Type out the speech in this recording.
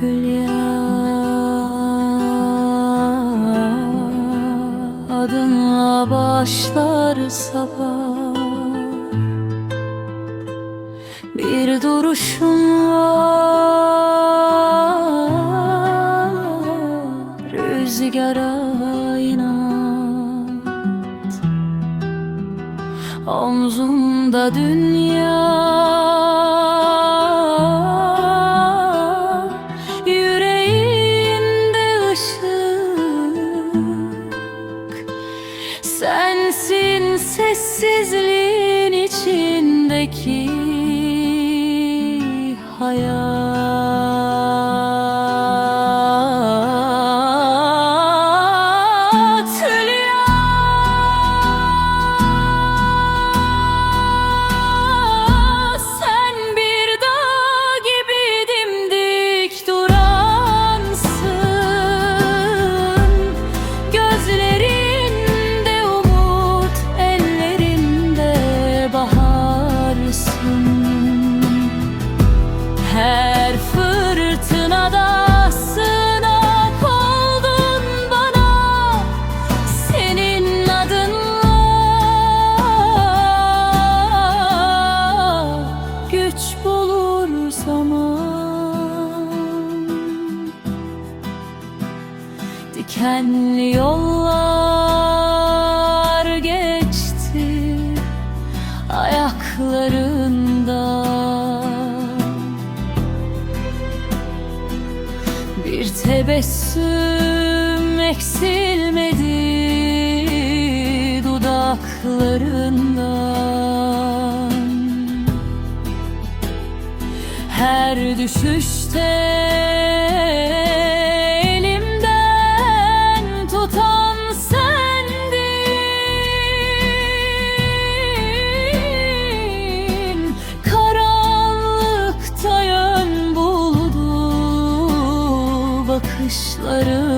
Hülya Adınla başlar sabah. Bir duruşun var Rüzgara inat. Omzumda dünya sessizliğin içindeki fırtınada sığınak oldun bana. Senin adınla güç bulur zaman Dikenli yollar tebessüm eksilmedi dudaklarından. Her düşüşte bakışların